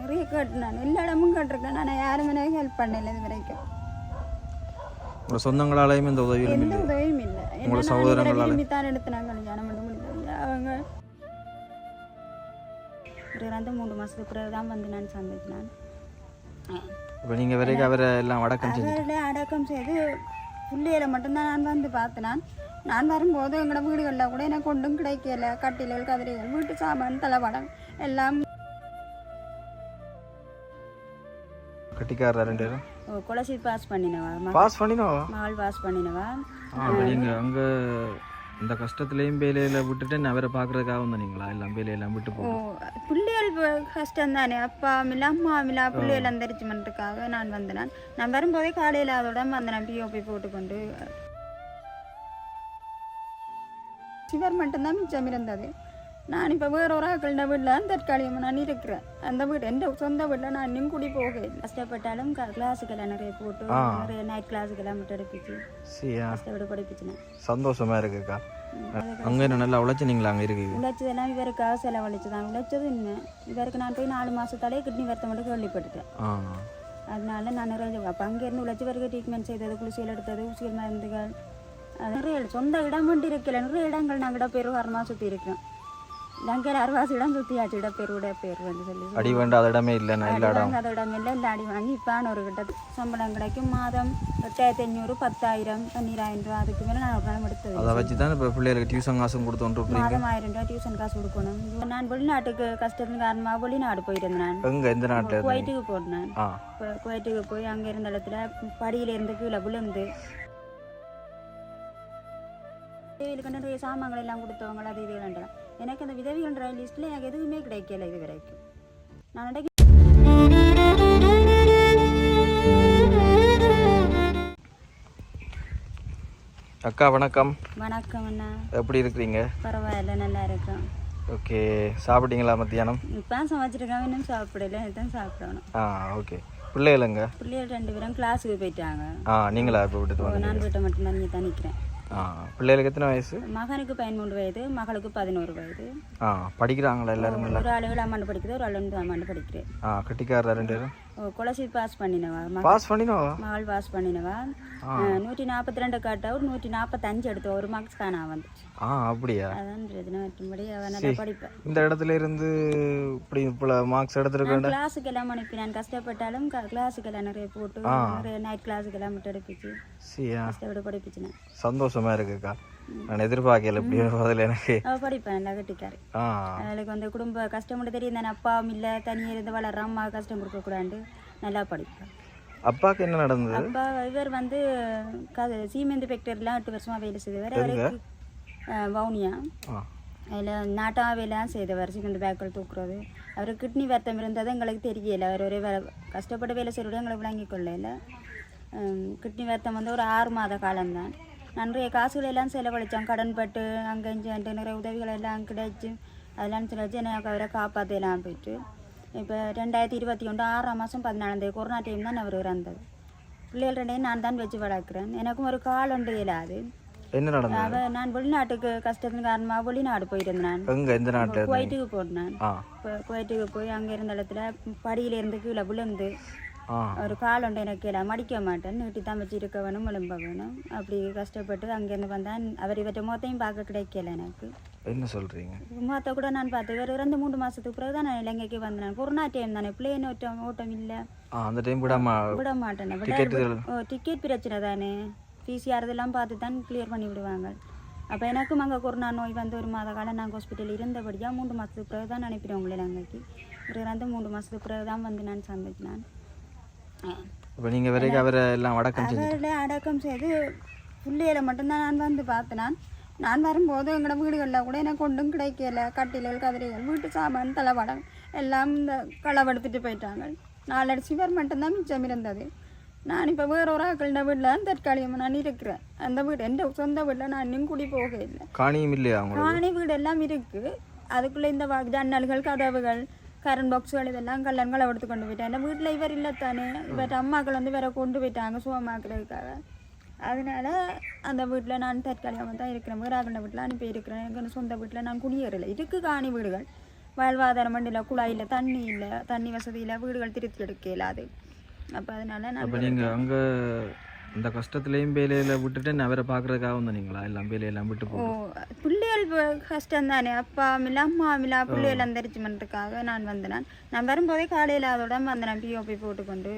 நிறைய கேட்டு நான் எல்லா இடமும் கேட்டிருக்கேன். நான் யாரும் ஹெல்ப் பண்ணல இது வரைக்கும். உங்களோட சொந்தங்களாலேயும் இந்த எந்த இல்லை. உதவியும் இல்லை. உங்களோட என்ன சகோதரங்களால? விரும்பி தான் எடுத்து நான் கல்யாணம் பண்ண முடியல அவங்க ஒரு ரெண்டு மூணு மாதத்துக்கு பிறகு தான் வந்து நான் சந்திச்சினான் இப்போ நீங்கள் வரைக்கும் அவரை எல்லாம் அடக்கம் அவருடைய அடக்கம் செய்து பிள்ளையில மட்டும்தான் நான் வந்து பார்த்தேன். நான் வரும்போது எங்களோட வீடுகளில் கூட எனக்கு ஒன்றும் கிடைக்கல. கட்டில்கள் கதிரைகள் வீட்டு சாமான் தலைவடம் எல்லாம் கட்டிக்காரர் ரெண்டு பேரும்? கொலசி பாஸ் பண்ணினவா? பாஸ் பண்ணினோம் மகள் பாஸ் பண்ணினவா? நீங்கள் அங்கே இந்த கஷ்டத்துலேயும் வேலையில் விட்டுட்டு நான் அவரை பார்க்குறதுக்காக வந்தீங்களா? எல்லாம் வேலையெல்லாம் விட்டு போட்டு. பிள்ளைகள் ப- கஷ்டம் தானே அப்பா மில்ல அம்மா மில்ல பிள்ளைகள் அந்தரிச்சு பண்ணுறதுக்காக நான் வந்தேன்? நான் வரும்போதே காலையில் அதோட வந்தேன் பிஓபி போட்டுக்கொண்டு? சிவர் மட்டும்தான் மிச்சம் இருந்தது. நான் இப்போ வேற ஒரு ஆக்களின் வீட்டில் தற்காலிகமாக நான் இருக்கிறேன். அந்த வீடு எந்த சொந்த வீட்டில் நான் இன்னும் குடி போக. கஷ்டப்பட்டாலும் கிளாஸுக்கெல்லாம் நிறைய போட்டு நிறைய நைட் கிளாஸுக்கெல்லாம் மட்டும் எடுப்பிச்சு. கஷ்டப்பட்டு படிப்பிச்சுனேன். சந்தோஷமா இருக்குக்கா. அங்கே என்ன நல்லா உழைச்சினீங்களா அங்கே இருக்கீங்க? உழைச்சதெல்லாம் இவருக்காக செலவழிச்சு தான் உழைச்சது உண்மை இவருக்கு நான் போய் நாலு மாதத்தாலே கிட்னி வருத்தம் மட்டும் கேள்விப்பட்டுட்டேன். அதனால நான் நிறைய அப்போ அங்கேருந்து உழைச்சவருக்கு ட்ரீட்மெண்ட் செய்தது குளிசியல் எடுத்தது ஊசியல் மருந்துகள். அது நிறைய சொந்த இடம் மட்டும் இருக்கல. நிறைய இடங்கள் நாங்கள் இடப்பேர் வரமாக சுற்றி இருக்கிறோம் லங்கையில் அறுவாசி இடம் சுற்றியாச்சு இடப்பேர் இடப்பேர் வந்து சொல்லி. அடி வேண்டாத இடமே இல்லை நான் எல்லா இடம் அதோட இல்லை இல்லை அடி வாங்கி இப்போ ஒரு கிட்ட சம்பளம் கிடைக்கும். மாதம் எட்டாயிரத்தி அஞ்சூறு பத்தாயிரம் பன்னீராயிரம் ரூபா அதுக்கு மேலே நான் ஒரு நாள் எடுத்தது அதை வச்சு தான் இப்போ பிள்ளைகளுக்கு டியூஷன் காசும் கொடுத்து வந்துருக்கீங்க மாதம் ஆயிரம் ரூபா டியூஷன் காசு கொடுக்கணும். இப்ப நான் வெளிநாட்டுக்கு கஷ்டத்தின் காரணமாக வெளிநாடு போயிருந்தேன். எங்கே? எந்த நாட்டில் குவைட்டுக்கு போனேன். ஆ. குவைட்டுக்கு போய் அங்கே இருந்த இடத்துல படியில இருந்து கீழே விழுந்து விதவிகளுக்கு நிறைய சாமான்கள் எல்லாம் கொடுத்தவங்க அது இது வேண்டாம் எனக்கு அந்த விதவிகள்ன்ற லிஸ்ட்டில் எனக்கு எதுவுமே கிடைக்கல இது வரைக்கும். நான் இன்றைக்கு அக்கா வணக்கம். வணக்கம் அண்ணா. எப்படி இருக்கிறீங்க? பரவாயில்ல நல்லா இருக்கேன். ஓகே சாப்பிட்டீங்களா மத்தியானம்? இப்போ சமைச்சிருக்காங்க இன்னும் சாப்பிடல தான் சாப்பிடணும். ஆ ஓகே. பிள்ளைகளுங்க பிள்ளைகள் ரெண்டு பேரும் கிளாஸுக்கு போயிட்டாங்க. ஆ நீங்களா இப்போ விட்டுட்டு வந்து நான் வீட்டை மட்டும் தான் தான் நிற்கிறேன் பிள்ளைகளுக்கு எத்தனை வயசு? மகனுக்கு பதிமூன்று வயது மகளுக்கு பதினோரு வயது. ஆ படிக்கிறாங்களா எல்லாரும்? ஒரு ஆள் ஏழாம் ஆண்டு படிக்குது ஒரு ஆள் ஒன்பதாம் ஆண்டு படிக்கிறேன் ஆ கட்டிக்காரர் ரெண்டு பேரும்? கொலசி பாஸ் பண்ணினவா? பாஸ் பண்ணினோம் மகள் பாஸ் பண்ணினவா? நூற்றி நாற்பத்தி ரெண்டு காட்ட ஒரு நூற்றி நாற்பத்தஞ்சு எடுத்த ஒரு மார்க்ஸ் காணா வந்துச்சு. ஆ அப்படியா? அதான் மற்றபடி அவன் படிப்பேன் இந்த இடத்துல இருந்து இப்படி இப்போ மார்க்ஸ் எடுத்துருக்கேன் கிளாஸுக்கு எல்லாம் அனுப்பி நான் கஷ்டப்பட்டாலும் கிளாஸுக்கு எல்லாம் நிறைய போட்டு நிறைய நைட் கிளாஸுக்கு எல்லாம் மட்டும் எடுப்பிச்சு. கஷ்டப்பட்டு படிப்பிச்சுனேன் சந்தோஷமா இருக்குக்கா. நான் எதிர்பார்க்கல இப்படி பதில் எனக்கு. படிப்பேன் நல்லா கட்டிக்காரு. ஆ. அவளுக்கு வந்து குடும்ப கஷ்டம் தெரியும் தானே அப்பாவும் இல்லை தனியாக இருந்து வளர்ற அம்மா கஷ்டம் கொடுக்கக்கூடாது நல்லா படிப்பேன் அப்பாவுக்கு என்ன நடந்தது? அப்பா இவர் வந்து சீமெந்து ஃபேக்டரிலாம் எட்டு வருஷமா வேலை செய்தவர். அவருக்கு வவுனியா. அதில் நாட்டா வேலைலாம் செய்தவர் சீமெந்து பேக்கள் தூக்குறது. அவருக்கு கிட்னி வருத்தம் இருந்தது எங்களுக்கு தெரியல. அவர் ஒரே வேலை கஷ்டப்பட்டு வேலை செய்கிறோட எங்களுக்கு விளங்கி கொள்ளல கிட்னி வருத்தம் வந்து ஒரு ஆறு மாத காலம்தான். நிறைய காசுகள் எல்லாம் செலவழித்தான் கடன் பட்டு அங்கே இங்கே நிறைய உதவிகள் எல்லாம் கிடைச்சு அதெல்லாம் செலவழிச்சு எனக்கு அவரை காப்பாற்றலாம் போயிட்டு. இப்போ ரெண்டாயிரத்தி இருபத்தி ஒன்று ஆறாம் மாதம் பதினாலாம் தேதி கொரோனா டைம் தான் அவர் இறந்தது பிள்ளைகள் ரெண்டையும் நான் தான் வச்சு வளர்க்குறேன். எனக்கும் ஒரு கால் ஒன்று என்ன அவ நான் வெளிநாட்டுக்கு கஷ்டத்தின் காரணமாக வெளிநாடு போயிருந்தேன். குவைட்டுக்கு போனேன். இப்போ குவைட்டுக்கு போய் அங்கே இருந்த இடத்துல படியில இருந்து கீழே விழுந்து ஒரு கால் ஒன்று எனக்கு கீழே மடிக்க மாட்டேன். நீட்டி தான் வச்சு இருக்க வேணும் எலும்ப வேணும். அப்படி கஷ்டப்பட்டு அங்கேருந்து வந்தேன். அவர் இவற்றை மொத்தையும் பார்க்க கிடைக்கல எனக்கு. என்ன சொல்றீங்க? மொத்த கூட நான் பார்த்தேன் ஒரு ரெண்டு மூணு மாதத்துக்கு பிறகு தான் நான் இலங்கைக்கு வந்தேன். கொரோனா டைம் தானே பிளேன் ஓட்டம் ஓட்டம் இல்லை. அந்த டைம் விடாம விட மாட்டேன். ஓ டிக்கெட் பிரச்சனை தானே. பிசிஆர் இதெல்லாம் பார்த்து தான் கிளியர் பண்ணி விடுவாங்க. அப்போ எனக்கும் அங்கே கொரோனா நோய் வந்து ஒரு மாத காலம் நாங்கள் ஹாஸ்பிட்டல் இருந்தபடியாக மூன்று மாதத்துக்கு பிறகு தான் அனுப்பிடுவோம் உங்களை அங்கேக்கு ஒரு ரெண்டு மூன்று மாதத்துக்கு பிறகு தான் வந்து நான் சந்திச்சினேன் இப்போ நீங்க வரைக்கும் அவரை எல்லாம் அடக்கம் அவரில் அடக்கம் செய்து பிள்ளையில மட்டும்தான் நான் வந்து பார்த்தேன் நான் வரும்போது எங்களோட வீடுகளில் கூட எனக்கு ஒன்றும் கிடைக்கல. கட்டில்கள் கதிரைகள் வீட்டு சாமான் தலைவடம் எல்லாம் இந்த களவெடுத்துட்டு போயிட்டாங்க. நாலு சிவர் மட்டும்தான் மிச்சம் இருந்தது. நான் இப்போ வேற ஒரு ஆக்களின் வீட்டில் தான் தற்காலிகமாக நான் இருக்கிறேன். அந்த வீடு எந்த சொந்த வீட்டில் நான் இன்னும் குடி போக இல்லை காணியும் இல்லையா காணி வீடு எல்லாம் இருக்கு. அதுக்குள்ள இந்த ஜன்னல்கள் கதவுகள் கரண்ட் பாக்ஸ்கள் இதெல்லாம் கல்லன்களை எடுத்து கொண்டு போயிட்டேன் இந்த வீட்டில் இவர் இல்லைத்தானே இவர்கிட்ட அம்மாக்கள் வந்து வேற கொண்டு போயிட்டாங்க சுகமாக்குறதுக்காக அதனால அந்த வீட்டில் நான் தற்காலிகமாக தான் இருக்கிறேன். வீராகண்ட வீட்டில் அனுப்பி இருக்கிறேன். எனக்கு சொந்த வீட்டில் நான் குடியேறலை. இருக்கு காணி வீடுகள். வாழ்வாதாரம் இல்லை தண்ணி இல்லை தண்ணி வசதியில் வீடுகள் திருத்தி எடுக்க இயலாது அப்போ அதனால நான் நீங்கள் அங்கே இந்த கஷ்டத்துலேயும் வேலையில் விட்டுட்டு அவரை பார்க்குறதுக்காக வந்தீங்களா எல்லாம் வேலையெல்லாம் விட்டு போட்டு பிள்ளைகள் கஷ்டம் தானே. அப்பா மில்ல அம்மா மில்ல பிள்ளைகள் அந்தரிச்சுமெண்ட்டுக்காக நான் வந்தேன். நான் வரும்போதே காலையில் அதோட வந்தேன். பிஓபி போட்டுக்கொண்டு.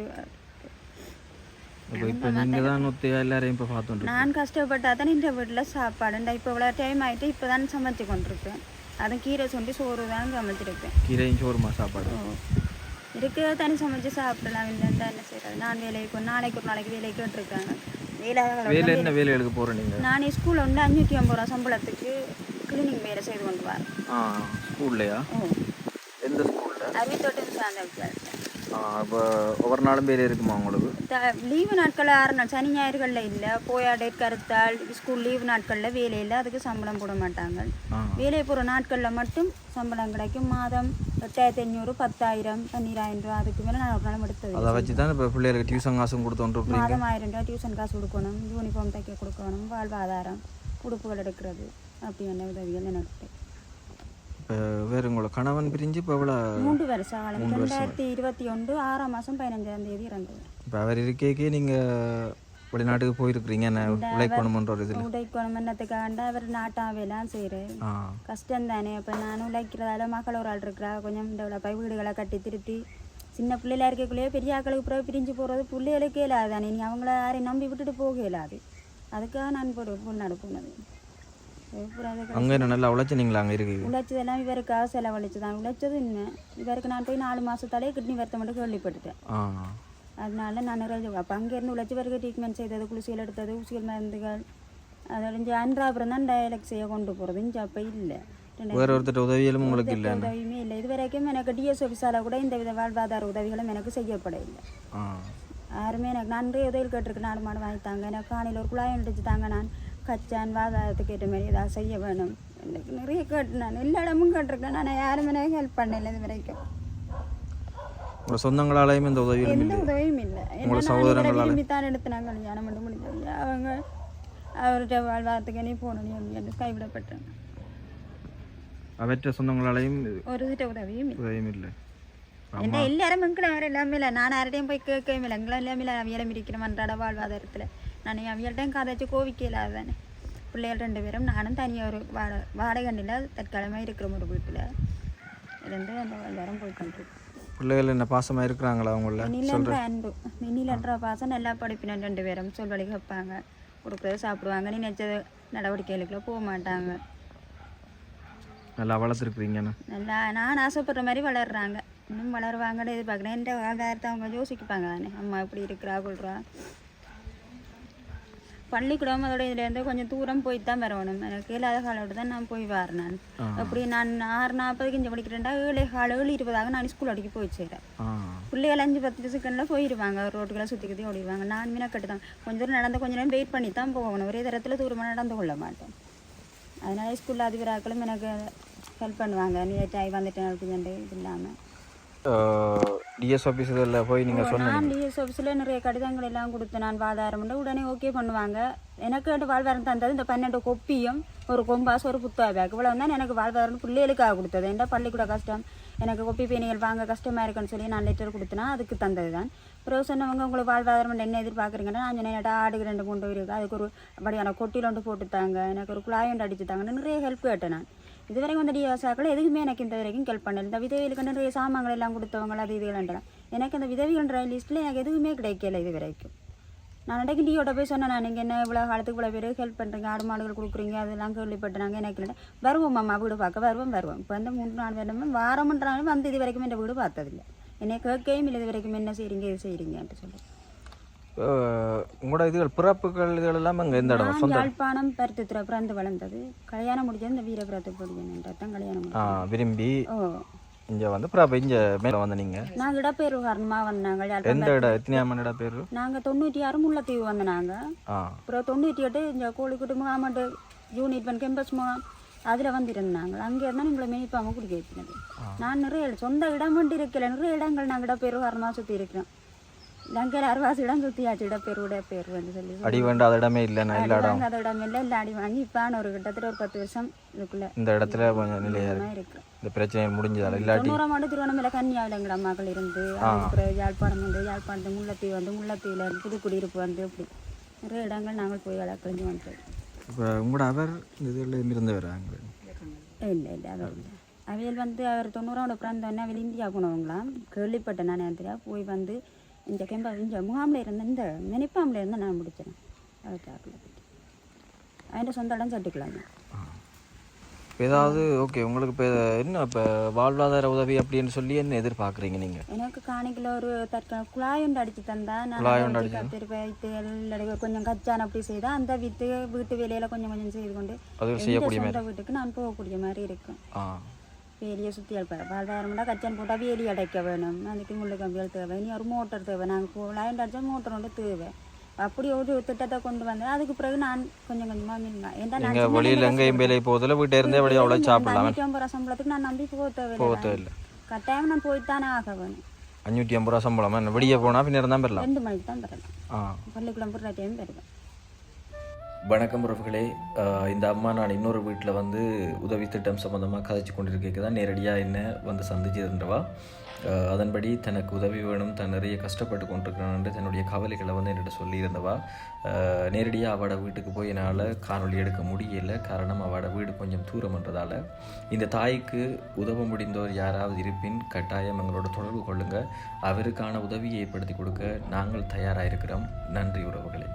நான் கஷ்டப்பட்டா தான் இந்த வீட்டில் சாப்பாடுண்டா இப்போ இவ்வளோ டைம் ஆகிட்டு இப்போ தான் சமைச்சு கொண்டிருப்பேன். அதுவும் கீரை சுண்டி சோறு தான் சமைச்சிருப்பேன். கீரையும் சோறுமா சாப்பாடு? ஓ இருக்கு தனி சமைச்சு சாப்பிடலாம் இல்லைன்னா என்ன செய்யறது? நான் வேலைக்கு நாளைக்கு ஒரு நாளைக்கு வேலைக்கு கேட்டிருக்காங்க வேலை என்ன வேலைகளுக்கு போகிற நீங்கள் நான் ஸ்கூலில் வந்து அஞ்சூற்றி ஐம்பது ரூபா சம்பளத்துக்கு கிளீனிங் வேலை செய்து கொண்டு வரேன். ஸ்கூல்லையா எந்த ஸ்கூலில் அறுபத்தொட்டு சார்ந்த ஆ அப்போ ஒவ்வொரு நாளும் வேலை இருக்குமா உங்களுக்கு? லீவு நாட்கள் ஆறு நாள் சனி ஞாயிறுகளில் இல்லை. போயா டேட் கருத்தால் ஸ்கூல் லீவு நாட்களில் வேலை இல்லை. அதுக்கு சம்பளம் போட மாட்டாங்க. ஆ. வேலை போகிற நாட்களில் மட்டும் சம்பளம் கிடைக்கும். மாதம் எட்டாயிரத்தி ஐநூறு பத்தாயிரம் பன்னிராயிரம் ரூபா. அதுக்கு மேலே நான் ஒரு நாள் எடுத்தது அதை வச்சு தான் இப்போ பிள்ளைகளுக்கு டியூஷன் காசும் கொடுத்தோன்ட்டு மாதம் ஆயிரம் ரூபா டியூஷன் காசு கொடுக்கணும். யூனிஃபார்ம் தைக்க கொடுக்கணும். வாழ்வாதாரம் உடுப்புகள் எடுக்கிறது. அப்படி என்ன உதவிகள் எனக்கு வேறு உங்களை கணவன் பிரிஞ்சு இப்போ எவ்வளோ? மூன்று வருஷம் காலம். ரெண்டாயிரத்தி இருபத்தி ஒன்று ஆறாம் மாதம் பதினஞ்சாம் தேதி இறந்தது இப்போ அவர் இருக்கேக்கே நீங்கள் வெளிநாட்டுக்கு போயிருக்கிறீங்க என்ன? உழைக்கணுமன்ற ஒரு இதில்? உடைக்கணும் என்னத்துக்காண்டா அவர் நாட்டாவேலாம் செய்கிறேன் கஷ்டம் தானே. இப்போ நான் உழைக்கிறதால மக்கள் ஒரு ஆள் இருக்கிறா. கொஞ்சம் டெவலப்பாக வீடுகளை கட்டி திருத்தி சின்ன பிள்ளைல இருக்கக்குள்ளேயே பெரிய ஆட்களுக்கு பிறகு பிரிஞ்சு போகிறது பிள்ளைகளுக்கே இல்லாது தானே. நீ அவங்கள யாரையும் நம்பி விட்டுட்டு போக இயலாது அதுக்காக நான் போனது அப்புறம் அதுக்கு அங்கே என்ன நல்லா உழைச்சினீங்களா அங்கே இருக்கீங்க? உழைச்சதெல்லாம் இவருக்காக செலவழிச்சு தான். உழைச்சது என்ன இவருக்கு நான் போய் நாலு மாதத்தாலே கிட்னி வருத்தம் மட்டும் கேள்விப்பட்டுட்டேன் அதனால நான் நிறைய அப்போ அங்கேருந்து உழைச்சி பிறகு ட்ரீட்மெண்ட் செய்தது குளிசிகள் எடுத்தது ஊசிகள் மருந்துகள் அதோட அன்றாபுரம் தான் டயலக்ட் செய்ய கொண்டு போகிறது இங்கே அப்போ இல்லை. வேற ஒருத்தர் உதவியலும் உங்களுக்கு இல்லை உதவியுமே இல்லை. இது வரைக்கும் எனக்கு டிஎஸ் ஆஃபீஸால் கூட இந்த வித வாழ்வாதார உதவிகளும் எனக்கு செய்யப்பட இல்லை. ஆ. யாருமே எனக்கு நான் நிறைய உதவி கேட்டிருக்கு. நாடு மாடு வாங்கி தாங்க எனக்கு காலையில் ஒரு குழாயம் அடிச்சு தாங்க நான். கச்சான் வாதாரத்துக்கு ஏற்ற மாதிரி ஏதாவது செய்ய வேணும். எனக்கு நிறைய கேட்டு நான் எல்லா இடமும் கேட்டிருக்கேன். ஆனால் யாரும் எனக்கு ஹெல்ப் பண்ணல இது வரைக்கும். உங்களோட சொந்தங்களாலேயும் இந்த உதவிகளும் எந்த உதவியும் இல்லை. உங்களோட சகோதரங்களால? விரும்பி தான் எடுத்து நான் கல்யாணம் பண்ண முடிஞ்சது அவங்க அவர்கிட்ட வாழ்வாரத்துக்கு நீ போகணும் என்று கைவிடப்பட்டேன். அவற்ற சொந்தங்களாலேயும் ஒரு உதவியும் உதவியும் இல்லை. என்ன எல்லாரும் மக்களை அவர் எல்லாமே இல்லை. நான் யார்கிட்டையும் போய் கேட்கவே இல்லை. எங்களை எல்லாமே இல்லை. அவியலம் இருக்கிறோம் அன்றாட வாழ்வாதாரத்தில். நான் அவியல்கிட்டையும் கதைச்சு கோவிக்க இல்லாத தானே பிள்ளைகள் ரெண்டு பேரும் நானும் தனியாக ஒரு வாட வாடகண்டில் தற்காலமாக இருக்கிறோம் ஒரு வீட்டில் இருந்து அந்த வாழ்வாரம் போய் கொண்டிருக்கோம். பிள்ளைகள் என்ன பாசமாக இருக்கிறாங்களா அவங்கள? நிலன்ற அன்பு நிலன்ற பாசம் நல்லா படிப்பினோம் ரெண்டு பேரும் சொல்வழி வைப்பாங்க. கொடுக்குறது சாப்பிடுவாங்க நீ நினச்ச நடவடிக்கைகளுக்குள்ள போக மாட்டாங்க. நல்லா வளர்த்துருக்குறீங்கன்னு நல்லா நான் ஆசைப்படுற மாதிரி வளர்றாங்க. இன்னும் வளருவாங்கன்னு எதிர்பார்க்குறேன். எந்த வாழ்வாரத்தை அவங்க யோசிப்பாங்க தானே அம்மா இப்படி இருக்கிறா கொள்றா பள்ளிக்கூடம் அதோட இதுலேருந்து கொஞ்சம் தூரம் போயிட்டு தான் வரணும். எனக்கு இல்லாத காலோட தான் நான் போய் வரேன் நான். அப்படி நான் ஆறு நாற்பதுக்கு இங்கே படிக்கிறேன்டா ஏழு கால ஏழு இருபதாக நான் ஸ்கூல் அடிக்க போய் சேரேன். ஆ. பிள்ளைகள் அஞ்சு பத்து செகண்டில் போயிடுவாங்க ரோட்டுகளை சுற்றி சுற்றி ஓடிடுவாங்க. நான் மீனக்கட்டு தான். கொஞ்ச தூரம் நடந்து கொஞ்ச நேரம் வெயிட் பண்ணி தான் போகணும். ஒரே தரத்தில் தூரமாக நடந்து கொள்ள மாட்டேன் அதனால ஸ்கூலில் அதிபராக்களும் எனக்கு ஹெல்ப் பண்ணுவாங்க. நீ ஆகி வந்துட்டேன் அப்படின்னு இது இல்லாமல் டிஎஸ் ஆஃபீஸ் இதில் போய் நீங்கள் சொன்னீங்க. நான் டிஎஸ் ஆஃபீஸில் நிறைய கடிதங்கள் எல்லாம் கொடுத்து நான் உண்டு. உடனே ஓகே பண்ணுவாங்க. எனக்கு ரெண்டு வாழ்வாரம் தந்தது இந்த பன்னெண்டு கொப்பியும் ஒரு கொம்பாஸ் ஒரு புத்தக பேக் இவ்வளோ தான் எனக்கு வாழ்வாதாரம் பிள்ளைகளுக்காக கொடுத்தது. என்ற பள்ளிக்கூட கஷ்டம்? எனக்கு கொப்பி பேணிகள் வாங்க கஷ்டமாக இருக்குன்னு சொல்லி நான் லெட்டர் கொடுத்தேன்னா அதுக்கு தந்தது தான் பிறகு சொன்னவங்க உங்களுக்கு வாழ்வாதாரம் என்ன எதிர்பார்க்குறீங்கன்னா? நான் சொன்னேன் "ஏடா, ஆடுக்கு ரெண்டு மூணு இருக்குது அதுக்கு ஒரு அப்படியான கொட்டியில் ஒன்று போட்டு தாங்க எனக்கு ஒரு குழாயொண்டு அடிச்சு தாங்கன்னு நிறைய ஹெல்ப் கேட்டேன் நான். இதுவரைக்கும் வந்து டிஎஸ்ஆக்கள் எதுக்குமே எனக்கு இந்த வரைக்கும் ஹெல்ப் பண்ணல. இந்த விதவிகளுக்கு நிறைய சாமான்கள் எல்லாம் கொடுத்தவங்க அது இதுகள்ன்றேன் எனக்கு அந்த விதவிகள்ன்ற லிஸ்ட்டில் எனக்கு எதுவுமே கிடைக்கல இது வரைக்கும். நான் அன்றைக்கு டீயோட போய் சொன்னேன் நான் நீங்கள் என்ன இவ்வளோ காலத்துக்கு இவ்வளோ பேர் ஹெல்ப் பண்ணுறீங்க ஆடு மாடுகள் கொடுக்குறீங்க அதெல்லாம் கேள்விப்பட்டுறாங்க எனக்கு இல்லை. வருவோம் மாமா வீடு பார்க்க வருவோம் வருவோம். இப்போ வந்து மூணு நாலு வேணுமே வாரம்ன்றாலும் வந்து இது வரைக்கும் இந்த வீடு பார்த்ததில்லை. என்னை கேட்கவே இல்லை இது வரைக்கும் என்ன செய்கிறீங்க இது செய்கிறீங்கன்ட்டு சொல்லி. உங்களோட இதுகள் பிறப்புகள் இதுகள் எல்லாம் அங்கே எந்த இடம்? சொந்த யாழ்ப்பாணம் பருத்தித்துறை பிறந்து வளர்ந்தது. கல்யாணம் முடிஞ்சது இந்த வீரபுரத்து பொடியன்ன்றது தான் கல்யாணம் ஆ விரும்பி. இங்கே வந்து பிறப்பு இங்கே மேலே வந்து நீங்கள் நாங்கள் இடப்பேர் காரணமாக வந்தாங்க. யாழ்ப்பாணம் எந்த இடம்? எத்தனையாமன் இடம் பேர் நாங்கள் தொண்ணூற்றி ஆறு முல்லைத்தீவு வந்தனாங்க ஆ. அப்புறம் தொண்ணூற்றி எட்டு இந்த கோழிக்குட்டு முகாமட்டு யூனிட் ஒன் கேம்பஸ் முகாம். அதில் வந்திருந்தாங்க. அங்கே இருந்தால் எங்களை மேய்ப்பாமல் குடிக்க வைக்கிறது. நான் நிறைய சொந்த இடம் மட்டும் இருக்கல. நிறைய இடங்கள் நாங்கள் இடப்பேர் காரணமாக சுற்றி இருக்கிறோம். நாங்கள் அறுவாசி இடம் சுற்றியாச்சு இடப்பேர் உடைப்பேர் வந்து சொல்லி அடி வேண்டாத இடமே இல்லைண்ணா எல்லா இடம் வாங்காத இடம் இல்லை இல்லை அடி வாங்கி இப்போ ஒரு கிட்டத்தட்ட ஒரு பத்து வருஷம் இதுக்குள்ள. இந்த இடத்துல கொஞ்சம் நிலையா இருக்கு. இந்த பிரச்சனை முடிஞ்சதால இல்லாட்டி தொண்ணூறாம் ஆண்டு திருவண்ணாமலை கன்னியாவில் எங்கள் அம்மாக்கள் இருந்து அப்புறம் யாழ்ப்பாணம் வந்து யாழ்ப்பாணத்து முல்லைத்தீவு வந்து முல்லைத்தீவில் இருந்து புதுக்குடியிருப்பு வந்து இப்படி நிறைய இடங்கள் நாங்கள் போய் வளர்க்கழிஞ்சு வந்துட்டோம் இப்போ உங்களோட அவர் இந்த இதில் இருந்தவர் இல்லை இல்லை அவர் இல்லை அவையில் வந்து அவர் தொண்ணூறாவோட பிறந்தோடனே அவள் இந்தியா போனவங்களாம். கேள்விப்பட்டேன் நான் நேரத்தில். போய் வந்து இந்த கெம்பா இந்த முகாமில் இருந்த இந்த மெனிப்பாமில் இருந்து நான் முடித்தேன் அவர் தாக்கில் போயிட்டு அதில் சொந்த இடம் சட்டுக்கலாங்க ஏதாவது ஓகே உங்களுக்கு இப்போ என்ன இப்போ வாழ்வாதார உதவி அப்படின்னு சொல்லி என்ன எதிர்பார்க்குறீங்க நீங்கள் எனக்கு காணிக்கில் ஒரு தற்கா குழாய் ஒன்று அடித்து தந்தா நான் அதை வைத்து எல்லாம் கொஞ்சம் கச்சான் அப்படி செய்தால் அந்த வித்து வீட்டு வேலையில் கொஞ்சம் கொஞ்சம் செய்து கொண்டு அது சொந்த வீட்டுக்கு நான் போகக்கூடிய மாதிரி இருக்கும். வேலியை சுற்றி அழைப்பார் வாழ்வாரம்னா கச்சான் போட்டால் வேலி அடைக்க வேணும் அதுக்கு முள்ளு கம்பிகள் தேவை இனி ஒரு மோட்டர் தேவை நாங்கள் குழாய் அடித்தா மோட்டர் ஒன்று தேவை அப்படி ஒரு திட்டத்தை கொண்டு வந்தேன் அதுக்கு பிறகு நான் கொஞ்சம் கொஞ்சமாக மீன் ஏன்டா நான் வெளியில் எங்கேயும் வேலை போதில் வீட்டை இருந்தே வழியாக அவ்வளோ சாப்பிடலாம் ஐம்பது ரூபா சம்பளத்துக்கு நான் நம்பி போக தேவையில்லை. கட்டாயம் நான் போய்த்தானே ஆக வேணும் அஞ்சூற்றி ஐம்பது ரூபா சம்பளமா என்ன வெளியே போனால் பின்னர் தான் பெறலாம் ரெண்டு மணிக்கு தான் ஆ பள்ளிக்கூடம் போடுற டைம் தருவேன் வணக்கம் உறவுகளே. இந்த அம்மா நான் இன்னொரு வீட்டில் வந்து உதவி திட்டம் சம்மந்தமாக கதைச்சு கொண்டிருக்க தான் நேரடியாக என்ன வந்து சந்திச்சிருந்தவா. அதன்படி தனக்கு உதவி வேணும் தான் நிறைய கஷ்டப்பட்டு கொண்டிருக்கணும்னு தன்னுடைய கவலைகளை வந்து என்னிட்ட சொல்லியிருந்தவா. நேரடியாக அவட வீட்டுக்கு போய் என்னால் காணொளி எடுக்க முடியலை. காரணம் அவட வீடு கொஞ்சம் தூரம்ன்றதால இந்த தாய்க்கு உதவ முடிந்தோர் யாராவது இருப்பின் கட்டாயம் எங்களோட தொடர்பு கொள்ளுங்கள் அவருக்கான உதவியை ஏற்படுத்தி கொடுக்க நாங்கள் தயாராக இருக்கிறோம். நன்றி உறவுகளே.